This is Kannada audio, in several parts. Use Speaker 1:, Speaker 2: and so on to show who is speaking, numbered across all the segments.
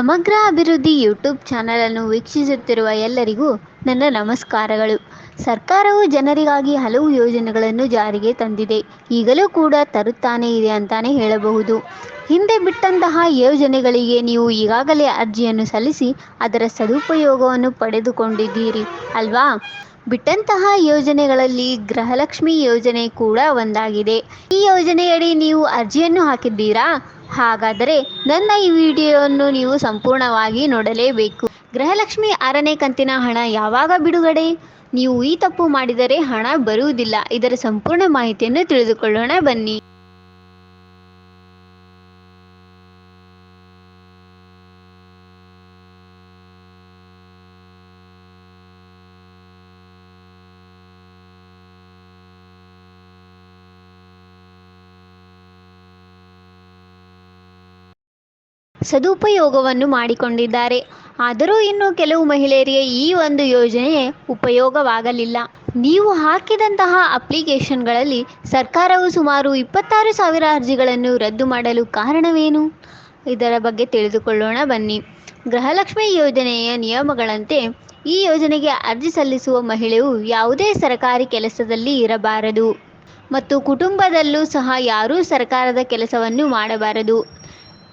Speaker 1: ಸಮಗ್ರ ಅಭಿವೃದ್ಧಿ ಯೂಟ್ಯೂಬ್ ಚಾನಲನ್ನು ವೀಕ್ಷಿಸುತ್ತಿರುವ ಎಲ್ಲರಿಗೂ ನನ್ನ ನಮಸ್ಕಾರಗಳು. ಸರ್ಕಾರವು ಜನರಿಗಾಗಿ ಹಲವು ಯೋಜನೆಗಳನ್ನು ಜಾರಿಗೆ ತಂದಿದೆ. ಈಗಲೂ ಕೂಡ ತರುತ್ತಾನೆ ಇದೆ ಅಂತಾನೆ ಹೇಳಬಹುದು. ಹಿಂದೆ ಬಿಟ್ಟಂತಹ ಯೋಜನೆಗಳಿಗೆ ನೀವು ಈಗಾಗಲೇ ಅರ್ಜಿಯನ್ನು ಸಲ್ಲಿಸಿ ಅದರ ಸದುಪಯೋಗವನ್ನು ಪಡೆದುಕೊಂಡಿದ್ದೀರಿ, ಅಲ್ವಾ? ಬಿಟ್ಟಂತಹ ಯೋಜನೆಗಳಲ್ಲಿ ಗೃಹಲಕ್ಷ್ಮಿ ಯೋಜನೆ ಕೂಡ ಒಂದಾಗಿದೆ. ಈ ಯೋಜನೆಯಡಿ ನೀವು ಅರ್ಜಿಯನ್ನು ಹಾಕಿದ್ದೀರಾ? ಹಾಗಾದರೆ ನನ್ನ ಈ ವಿಡಿಯೋವನ್ನು ನೀವು ಸಂಪೂರ್ಣವಾಗಿ ನೋಡಲೇಬೇಕು. ಗೃಹಲಕ್ಷ್ಮಿ ಆರನೇ ಕಂತಿನ ಹಣ ಯಾವಾಗ ಬಿಡುಗಡೆ? ನೀವು ಈ ತಪ್ಪು ಮಾಡಿದರೆ ಹಣ ಬರುವುದಿಲ್ಲ. ಇದರ ಸಂಪೂರ್ಣ ಮಾಹಿತಿಯನ್ನು ತಿಳಿದುಕೊಳ್ಳೋಣ ಬನ್ನಿ. ಸದುಪಯೋಗವನ್ನು ಮಾಡಿಕೊಂಡಿದ್ದಾರೆ. ಆದರೂ ಇನ್ನು ಕೆಲವು ಮಹಿಳೆಯರಿಗೆ ಈ ಒಂದು ಯೋಜನೆ ಉಪಯೋಗವಾಗಲಿಲ್ಲ. ನೀವು ಹಾಕಿದಂತಹ ಅಪ್ಲಿಕೇಶನ್ಗಳಲ್ಲಿ ಸರ್ಕಾರವು ಸುಮಾರು ಇಪ್ಪತ್ತಾರು ಸಾವಿರ ಅರ್ಜಿಗಳನ್ನು ರದ್ದು ಮಾಡಲು ಕಾರಣವೇನು? ಇದರ ಬಗ್ಗೆ ತಿಳಿದುಕೊಳ್ಳೋಣ, ಬನ್ನಿ. ಗೃಹಲಕ್ಷ್ಮಿ ಯೋಜನೆಯ ನಿಯಮಗಳಂತೆ ಈ ಯೋಜನೆಗೆ ಅರ್ಜಿ ಸಲ್ಲಿಸುವ ಮಹಿಳೆಯು ಯಾವುದೇ ಸರ್ಕಾರಿ ಕೆಲಸದಲ್ಲಿ ಇರಬಾರದು. ಮತ್ತು ಕುಟುಂಬದಲ್ಲೂ ಸಹ ಯಾರೂ ಸರ್ಕಾರದ ಕೆಲಸವನ್ನು ಮಾಡಬಾರದು.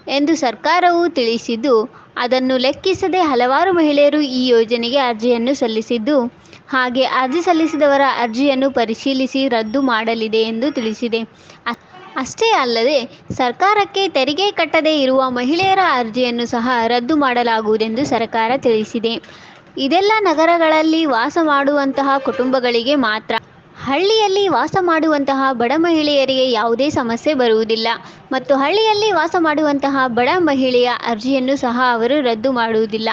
Speaker 1: ಎಂದು ಸರ್ಕಾರವು ತಿಳಿಸಿದ್ದು, ಅದನ್ನು ಲೆಕ್ಕಿಸದೆ ಹಲವಾರು ಮಹಿಳೆಯರು ಈ ಯೋಜನೆಗೆ ಅರ್ಜಿಯನ್ನು ಸಲ್ಲಿಸಿದ್ದು, ಹಾಗೆ ಅರ್ಜಿ ಸಲ್ಲಿಸಿದವರ ಅರ್ಜಿಯನ್ನು ಪರಿಶೀಲಿಸಿ ರದ್ದು ಮಾಡಲಿದೆ ಎಂದು ತಿಳಿಸಿದೆ. ಅಷ್ಟೇ ಅಲ್ಲದೆ, ಸರ್ಕಾರಕ್ಕೆ ತೆರಿಗೆ ಕಟ್ಟದೇ ಇರುವ ಮಹಿಳೆಯರ ಅರ್ಜಿಯನ್ನು ಸಹ ರದ್ದು ಮಾಡಲಾಗುವುದೆಂದು ಸರ್ಕಾರ ತಿಳಿಸಿದೆ. ಇದೆಲ್ಲ ನಗರಗಳಲ್ಲಿ ವಾಸ ಮಾಡುವಂತಹ ಕುಟುಂಬಗಳಿಗೆ ಮಾತ್ರ. ಹಳ್ಳಿಯಲ್ಲಿ ವಾಸ ಮಾಡುವಂತಹ ಬಡ ಮಹಿಳೆಯರಿಗೆ ಯಾವುದೇ ಸಮಸ್ಯೆ ಬರುವುದಿಲ್ಲ. ಮತ್ತು ಹಳ್ಳಿಯಲ್ಲಿ ವಾಸ ಮಾಡುವಂತಹ ಬಡ ಮಹಿಳೆಯ ಅರ್ಜಿಯನ್ನು ಸಹ ಅವರು ರದ್ದು ಮಾಡುವುದಿಲ್ಲ.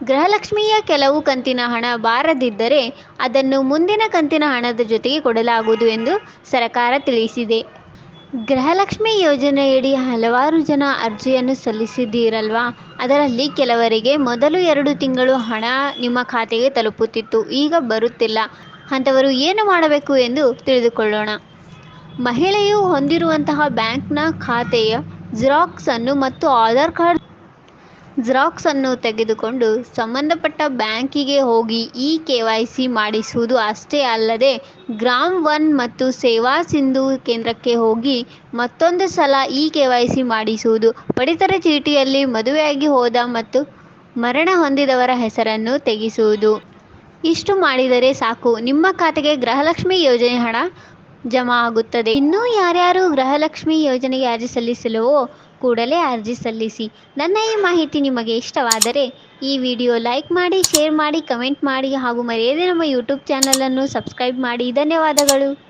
Speaker 1: ಗೃಹಲಕ್ಷ್ಮಿಯ ಕೆಲವು ಕಂತಿನ ಹಣ ಬಾರದಿದ್ದರೆ ಅದನ್ನು ಮುಂದಿನ ಕಂತಿನ ಹಣದ ಜೊತೆಗೆ ಕೊಡಲಾಗುವುದು ಎಂದು ಸರ್ಕಾರ ತಿಳಿಸಿದೆ. ಗೃಹಲಕ್ಷ್ಮಿ ಯೋಜನೆಯಡಿ ಹಲವಾರು ಜನ ಅರ್ಜಿಯನ್ನು ಸಲ್ಲಿಸಿದ್ದೀರಲ್ವಾ? ಅದರಲ್ಲಿ ಕೆಲವರಿಗೆ ಮೊದಲು ಎರಡು ತಿಂಗಳು ಹಣ ನಿಮ್ಮ ಖಾತೆಗೆ ತಲುಪುತ್ತಿತ್ತು. ಈಗ ಬರುತ್ತಿಲ್ಲ. ಅಂಥವರು ಏನು ಮಾಡಬೇಕು ಎಂದು ತಿಳಿದುಕೊಳ್ಳೋಣ. ಮಹಿಳೆಯು ಹೊಂದಿರುವಂತಹ ಬ್ಯಾಂಕ್ನ ಖಾತೆಯ ಜೆರಾಕ್ಸನ್ನು ಮತ್ತು ಆಧಾರ್ ಕಾರ್ಡ್ ಜೆರಾಕ್ಸನ್ನು ತೆಗೆದುಕೊಂಡು ಸಂಬಂಧಪಟ್ಟ ಬ್ಯಾಂಕಿಗೆ ಹೋಗಿ ಇ ಕೆ ವೈ ಸಿ ಮಾಡಿಸುವುದು ಅಷ್ಟೇ ಅಲ್ಲದೆ ಗ್ರಾಮ್ ಒನ್ ಮತ್ತು ಸೇವಾ ಸಿಂಧು ಕೇಂದ್ರಕ್ಕೆ ಹೋಗಿ ಮತ್ತೊಂದು ಸಲ ಇ ಕೆ ವೈ ಸಿ ಮಾಡಿಸುವುದು ಪಡಿತರ ಚೀಟಿಯಲ್ಲಿ ಮದುವೆಯಾಗಿ ಹೋದ ಮತ್ತು ಮರಣ ಹೊಂದಿದವರ ಹೆಸರನ್ನು ತೆಗೆಸುವುದು. ಇಷ್ಟು ಮಾಡಿದರೆ ಸಾಕು. ನಿಮ್ಮ ಖಾತೆಗೆ ಗೃಹಲಕ್ಷ್ಮಿ ಯೋಜನೆ ಹಣ ಜಮಾ ಆಗುತ್ತದೆ. ಇನ್ನೂ ಯಾರ್ಯಾರು ಗೃಹಲಕ್ಷ್ಮಿ ಯೋಜನೆಗೆ ಅರ್ಜಿ ಸಲ್ಲಿಸಲವೋ ಕೂಡಲೇ ಅರ್ಜಿ ಸಲ್ಲಿಸಿ. ನನ್ನ ಈ ಮಾಹಿತಿ ನಿಮಗೆ ಇಷ್ಟವಾದರೆ ಈ ವಿಡಿಯೋ ಲೈಕ್ ಮಾಡಿ, ಶೇರ್ ಮಾಡಿ, ಕಮೆಂಟ್ ಮಾಡಿ ಹಾಗೂ ಮರೆಯದೆ ನಮ್ಮ ಯೂಟ್ಯೂಬ್ ಚಾನಲನ್ನು ಸಬ್ಸ್ಕ್ರೈಬ್ ಮಾಡಿ. ಧನ್ಯವಾದಗಳು.